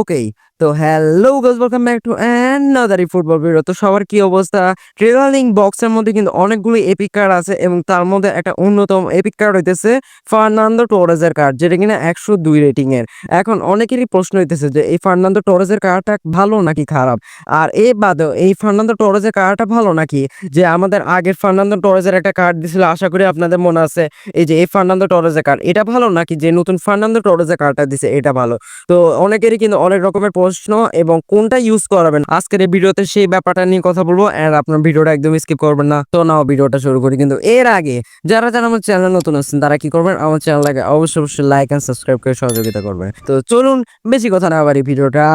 okay তো hello guys welcome back to another football video তো সবার কি অবস্থা? ট্রেলারিং বক্সের মধ্যে কিন্তু অনেকগুলো এপিক কার্ড আছে এবং তার মধ্যে একটা অন্যতম এপিক কার্ড হইতেছে ফার্নান্দো টোরেজের কার্ড যেটা কিনা একশো দুই রেটিং এর। এখন অনেকেরই প্রশ্ন হইতেছে যে এই ফার্নান্দো টোরেজের কার্ডটা ভালো নাকি খারাপ? আর এ বাদেও এই ফার্নান্দো টোরেজের কার্ডটা ভালো নাকি? যে আমাদের আগের ফার্নান্দো টোরেজের একটা কার্ড দিছিল, আশা করি আপনাদের মনে আছে, এই যে এই ফার্নান্দো টোরেজের কার্ড এটা ভালো নাকি? যে নতুন ফার্নান্দো টোরেজের কার্ডটা দিছে, এটা ভালো। তো অনেকেরই কিন্তু অনেক রকমের প্রশ্ন এবং কোনটা ইউজ করাবেন। আজকের এই ভিডিওতে সেই ব্যাপারটা নিয়ে কথা বলব আর আপনার ভিডিওটা একদম স্কিপ করবেন না। তো নাও ভিডিওটা শুরু করি। কিন্তু এর আগে যারা যারা আমার চ্যানেল নতুন আছেন, তারা কি করবেন? আমার চ্যানেলটাকে অবশ্যই অবশ্যই লাইক এন্ড সাবস্ক্রাইব করে সহযোগিতা করবেন। তো চলুন বেশি কথা না বাড়ি ভিডিওটা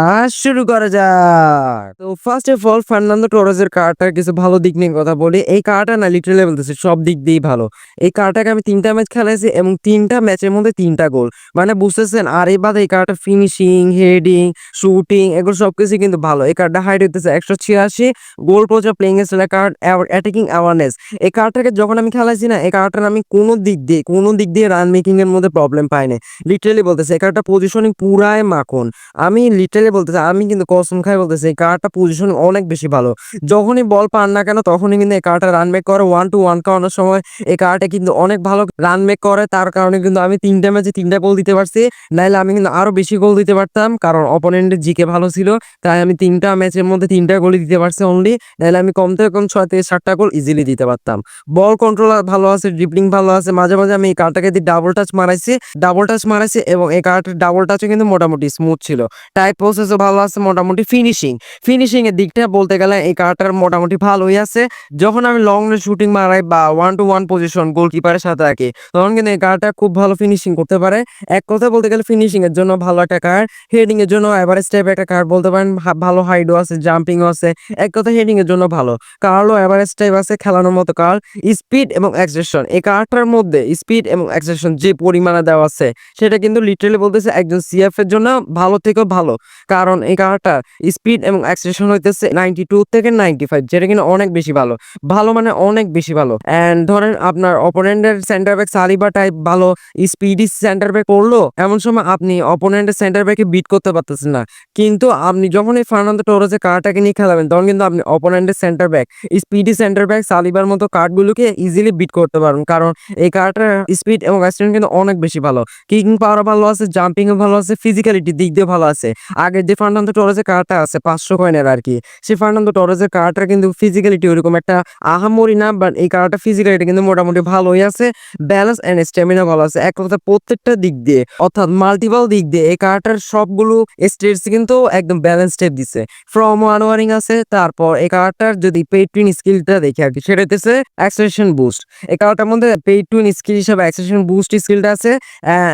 শুরু করা যাক। তো ফার্স্ট অফ অল ফার্নান্দো টোরেজের কার্ডটার কিছু ভালো দিক নিয়ে কথা বলি। এই কার্ডটা না লিটারালি বলতেছি, সব দিক দিয়েই ভালো। এই কার্ডটাকে আমি তিনটা ম্যাচ খেলাইছি এবং তিনটা ম্যাচের মধ্যে তিনটা গোল মানে বুঝতেছেন, আর এই বাদে, এই কার্ডটা ফিনিশিং হেডিং শুটিং এগুলো সবকিছু কিন্তু ভালো। এই কার্ডটা হাইট হইতেছে একশো ছিয়াশি goal poacher playing style card attacking awareness এই কার্ডটাকে যখন আমি খেলাইছি না, এই কার্ডটার আমি কোনো দিক দিয়ে, কোনো দিক দিয়ে রান মেকিং এর মধ্যে প্রবলেম পাইনি লিটারালি বলতেছে, এই কার্ডটা পজিশনিং পুরাই মাখন। আমি লিটারালি বলতেছি, আমি কিন্তু কসম খাই বলতেছি, এই কার্ডটা পজিশনিং অনেক বেশি ভালো। যখনই বল পান না কেন, তখনই কিন্তু এই কার্ডটা রান মেক করে ওয়ান টু ওয়ান খাওয়ানোর সময় এই কার্ডটা কিন্তু অনেক ভালো রান মেক করে। তার কারণে কিন্তু আমি তিনটা ম্যাচে তিনটা গোল দিতে পারছি। নাহলে আমি কিন্তু আরও বেশি গোল দিতে পারতাম, কারণ অপোনেন্টের জিকে ভালো ছিল, তাই আমি তিনটা ম্যাচের মধ্যে তিনটা গোলই দিতে পারছি অনলি নাহলে আমি কম থেকে কম ছয় থেকে সাতটা গোল ইজিলি দিতে পারতাম। বল কন্ট্রোল ভালো আছে ড্রিবলিং ভালো আছে, মাঝে মাঝে আমি এই কার্ডটাকে দিয়ে ডাবল টাচ মারাইছি ডাবল টাচ মারাইছি এবং এই কার্ডের ডাবল টাচও কিন্তু মোটামুটি স্মুথ ছিল। টাইপ প্রসেসও ভালো আছে, মোটামুটি ফিনিশিং ফিনিশিং এর দিকটা বলতে গেলে এই কার্ডটার মোটামুটি ভালোই আছে। যখন আমি লং রেঞ্জ শুটিং মারাই বা ওয়ান টু ওয়ান পজিশন গোলকিপারের সাথে রাখি তখন কিন্তু এই কার্ডটা খুব ভালো ফিনিশিং করতে পারে। এক কথা বলতে গেলে ফিনিশিং এর জন্য ভালো একটা কার্ড হেডিং এর জন্য এভারেজ টাইপ একটা কার্ড বলতে পারেন ভালো হাইডও আছে জাম্পিংও আছে, এক কথা হেডিং এর জন্য ভালো। কার্লও এভারেজ টাইপ আছে, খেলানোর মতো কার্ড স্পিড এবং অ্যাক্সেশন এই কার্ডটার মধ্যে স্পিড এবং অ্যাক্সেশন যে পরিমাণে দেওয়া আছে, সেটা কিন্তু লিটারালি বলতেছে একজন সিএফ এর জন্য ভালো থেকেও ভালো। কারণ এই কার্ডটা স্পিড এবং অ্যাক্সেশন হইতেছে নাইনটি টু থেকে নাইনটি ফাইভ যেটা কিন্তু অনেক বেশি ভালো। ভালো মানে অনেক বেশি ভালো। অ্যান্ড ধরেন আপনার অপোনেন্টের সেন্টার ব্যাক সালিবা টাইপ ভালো স্পিডি সেন্টার ব্যাক করল এমন সময় আপনি অপোনেন্টের সেন্টার ব্যাকে বিট করতে পারতেছেন না। কিন্তু আপনি যখন এই ফার্নান্দো টোরেজের কার্ডটাকে নিয়ে খেলাবেন, তখন কিন্তু আপনি অপোনেন্টের centre back speedy centre back সালিবার মতো কার্ডগুলোকে ইজিলি বিট করতে পারবেন। কারণ এই কার্ডটার স্পিড এবং অ্যাক্সিডেন্ট কিন্তু অনেক বেশি ভালো। কিকিং পাওয়ার ভালো আছে জাম্পিংও ভালো আছে ফিজিক্যালিটি দিক দিয়ে ভালো আছে। আগের যে ফার্নান্দো টোরেজের কার্ডটা আছে, পাঁচশো কয়েনের আর কি, সেই ফার্নান্দো টোরেজের কার্ডটা কিন্তু ফিজিক্যালিটি ওরকম একটা আহামরি না বাট এই কার্ডটা ফিজিক্যালিটি কিন্তু মোটামুটি ভালোই আছে। ব্যালেন্স এন্ড স্ট্যামিনা ভালো আছে। এক কথা প্রত্যেকটা দিক দিয়ে, অর্থাৎ মাল্টিপল দিক দিয়ে এই কার্ডটার সবগুলো স্টেটস কিন্তু একদম ব্যালেন্স স্টেপ দিছে। ফ্রম ওয়ারিং আছে, তারপর এই কার্ডটার যদি পেড টুইন স্কিলটা দেখি আর কি, সেটা হচ্ছে অ্যাক্সেশন বুস্ট এই কার্ডটার মধ্যে পেড টুইন স্কিল হিসাবে অ্যাক্সেশন বুস্ট স্কিলটা আছে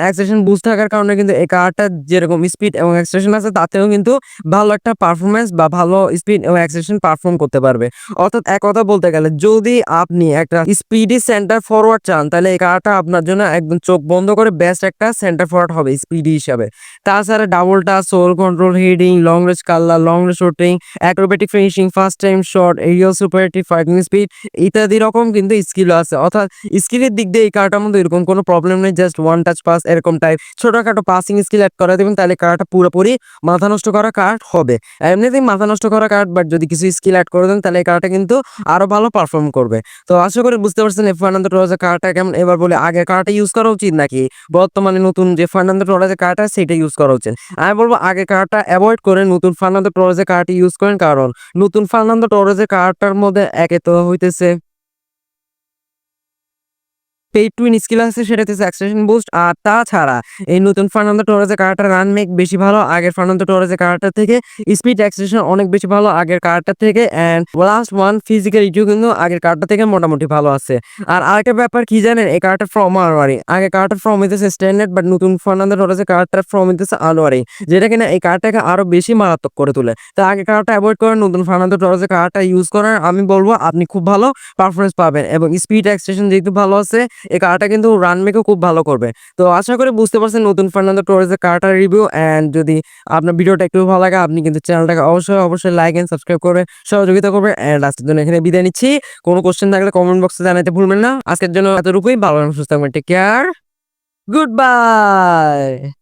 অ্যাক্সেশন বুস্ট থাকার কারণে কিন্তু এই কার্ডটা যেরকম স্পিড এবং অ্যাক্সেশন আছে, তাতেও কিন্তু ভালো একটা পারফরমেন্স বা ভালো স্পিড এবং অ্যাক্সেশন পারফর্ম করতে পারবে। অর্থাৎ এক কথা বলতে গেলে, যদি আপনি একটা স্পিডি সেন্টার ফরওয়ার্ড চান, তাহলে এই কার্ডটা আপনার জন্য একদম চোখ বন্ধ করে বেস্ট একটা সেন্টার ফরওয়ার্ড হবে স্পিডি হিসাবে। তাছাড়া double touch sole control heading long range curler long range shooting acrobatic finishing first time shot aerial superiority fighting speed ইত্যাদি রকম কিন্তু স্কিল আছে। অর্থাৎ স্কিলের দিক দিয়ে এই কারটার মধ্যে এরকম কোনো প্রবলেম নেই জাস্ট ওয়ান টাচ পাস এরকম টাইপ ছোটখাটো পাসিং স্কিল অ্যাড করা দেবেন, তাহলে কার্ডটা পুরোপুরি মাথা নষ্ট করা কার্ড হবে। এমনিতেই মাথা নষ্ট করা কার্ড বাট যদি কিছু স্কিল অ্যাড করে দেন, তাহলে এই কার্ডটা কিন্তু আরও ভালো পারফর্ম করবে। তো আশা করি বুঝতে পারছেন এই ফার্নান্দো টোরাজের কার্ডটা কেমন? এবার বলে আগে কার্ডটা ইউজ করা উচিত নাকি? বর্তমানে নতুন যে ফার্নান্দো টোরাজের কার্ডটা সেটা ইউজ করা উচিত। আমি বলব আগে কার্ডটা অ্যাভয়েড করে নতুন ফার্নান্দো টরেজের কার্ডটি ইউজ করেন, কারণ নতুন ফার্নান্দো টরেজের কার্ডটার মধ্যে একে তো হইতেছে পেইড টুইন স্কিল আছে, সেটা হচ্ছে অ্যাক্সেশন বুস্ট আর তাছাড়া এই নতুন ফার্নান্দো টোরেজের কার্ডটার রান মেক বেশি ভালো, আগের ফার্নান্দো টোরেজের কার্ডটা থেকে স্পিড অ্যাক্সেশন অনেক বেশি ভালো, আগের কার্ডটা থেকে অ্যান্ড লাস্ট ওয়ান ফিজিক্যালিটিও কিন্তু আগের কার্ডটা থেকে মোটামুটি ভালো আছে। আর আরেকটা ব্যাপার কি জানেন, এই কার্ডটা ফ্রম আনোয়ারি আগে কার্ডটা ফ্রম হইতেছে স্ট্যান্ডার্ড বাট নতুন ফার্নান্দো টোরেজের কার্ডটার ফ্রম হইতেছে আনোয়ারি যেটা কিনা এই কার্ডটাকে আরও বেশি মারাত্মক করে তোলে। তো আগে কার্ডটা অ্যাভয়েড করেন নতুন ফার্নান্দো টোরেজের কার্ডটা ইউজ করেন আমি বলব আপনি খুব ভালো পারফরমেন্স পাবেন এবং স্পিড অ্যাক্সেশন যেহেতু ভালো আছে এই কারটা কিন্তু রান মেকও খুব ভালো করবে। তো আশা করি বুঝতে পারছেন নতুন ফার্নান্দো টোরেজের কারটার রিভিউ অ্যান্ড যদি আপনার ভিডিওটা একটু ভালো লাগে, আপনি কিন্তু চ্যানেলটাকে অবশ্যই অবশ্যই লাইক এন্ড সাবস্ক্রাইব করবে সহযোগিতা করবে অ্যান্ড আজকের জন্য এখানে বিদায় নিচ্ছি। কোনো কোশ্চেন থাকলে কমেন্ট বক্সে জানাতে ভুলবেন না। আজকের জন্য এতটুকুই। ভালো সুস্থ থাকবেন। Take care good bye